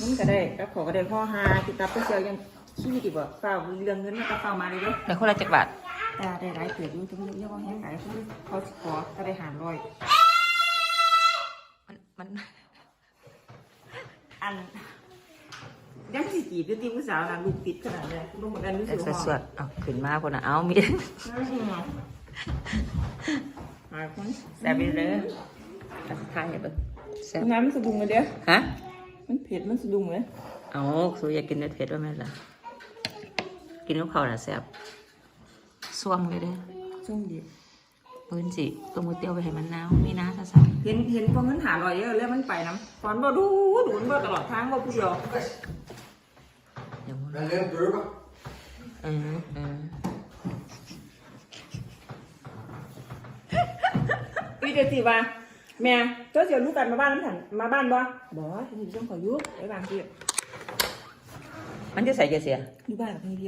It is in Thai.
มันก็ได้แล้วขอก็ได้พ่อหาติดตามไปเชียวยังขี้ดีบ่เปล่าเรื่องเงินมันก็เปล่ามาเลยเด้อแล้วคนละจักบาทแต่ได้หลายเกิดอยู่ถึงเยอะว่าแห้งหลายเขาเขาสิขอก็ได้หารร้อยมันมันอันยังสิจีบอยู่ที่ผู้สาวนะลูกติดขนาดนี้ลูกเหมือนกันรู้แต่สึกสว่าวดๆเอาขึ้นมาคนน่ะเอามีหายคนแซ่บอยู่เด้อทายให้เบิ่งแซ่บน้ำมันสะดุ้งเลยเด้อฮะ มันเผ็ดมันสะดุ้งเลยเอาสูอยากกินเผ็ดๆว่าแม่นล่ะ กินกับข้าวน่ะแซ่บซ่วมเลยเด้อช่วงดีมื้อนสิตัวมือเตียวไปให้มันหนาวมีน้าซะซะเห็นเห็นพอมันหาลอยเยอะแล้วมันไปน้ำตอนบ่ดูดูมันบ่ตลอดทางบ่ผู้เดียวเดี๋ยวมัน Men det är en druva. เออเอออีเดสิว่าแม่เจ้าเสียวลูกกันมา บ้านน้ำถันมาบ้านบ่บ่สิต้องขอยุไว้บางทีมันจะใส่จะเสียอยู่บ้านกับพี่เ